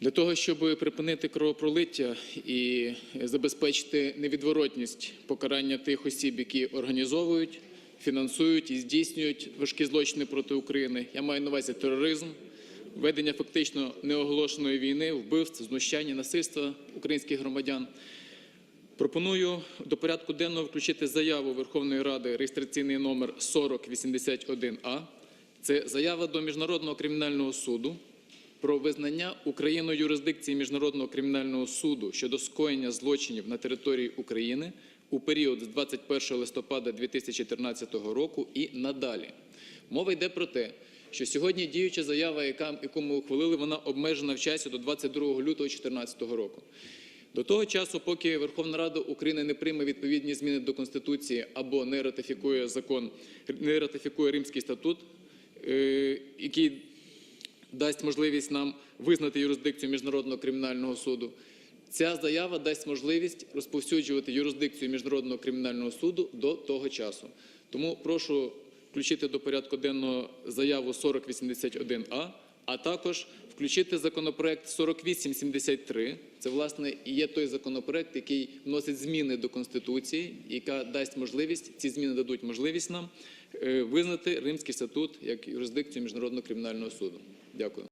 Для того, щоб припинити кровопролиття і забезпечити невідворотність покарання тих осіб, які організовують, фінансують і здійснюють важкі злочини проти України, я маю на увазі тероризм, ведення фактично неоголошеної війни, вбивств, знущання, насильства українських громадян. Пропоную до порядку денного включити заяву Верховної Ради реєстраційний номер 4081А. Це заява до Міжнародного кримінального суду про визнання Україною юрисдикції Міжнародного кримінального суду щодо скоєння злочинів на території України у період з 21 листопада 2014 року і надалі. Мова йде про те, що сьогодні діюча заява, яку ми ухвалили, вона обмежена в часі до 22 лютого 2014 року. До того часу, поки Верховна Рада України не прийме відповідні зміни до Конституції або не ратифікує закон, не ратифікує Римський статут, е, який дасть можливість нам визнати юрисдикцію Міжнародного кримінального суду. Ця заява дасть можливість розповсюджувати юрисдикцію Міжнародного кримінального суду до того часу. Тому прошу включити до порядку денного заяву 4081А, а також включити законопроект 4873. Це власне і є той законопроект, який вносить зміни до Конституції, яка дасть можливість, ці зміни дадуть можливість нам е, визнати Римський статут як юрисдикцію Міжнародного кримінального суду. Дякую.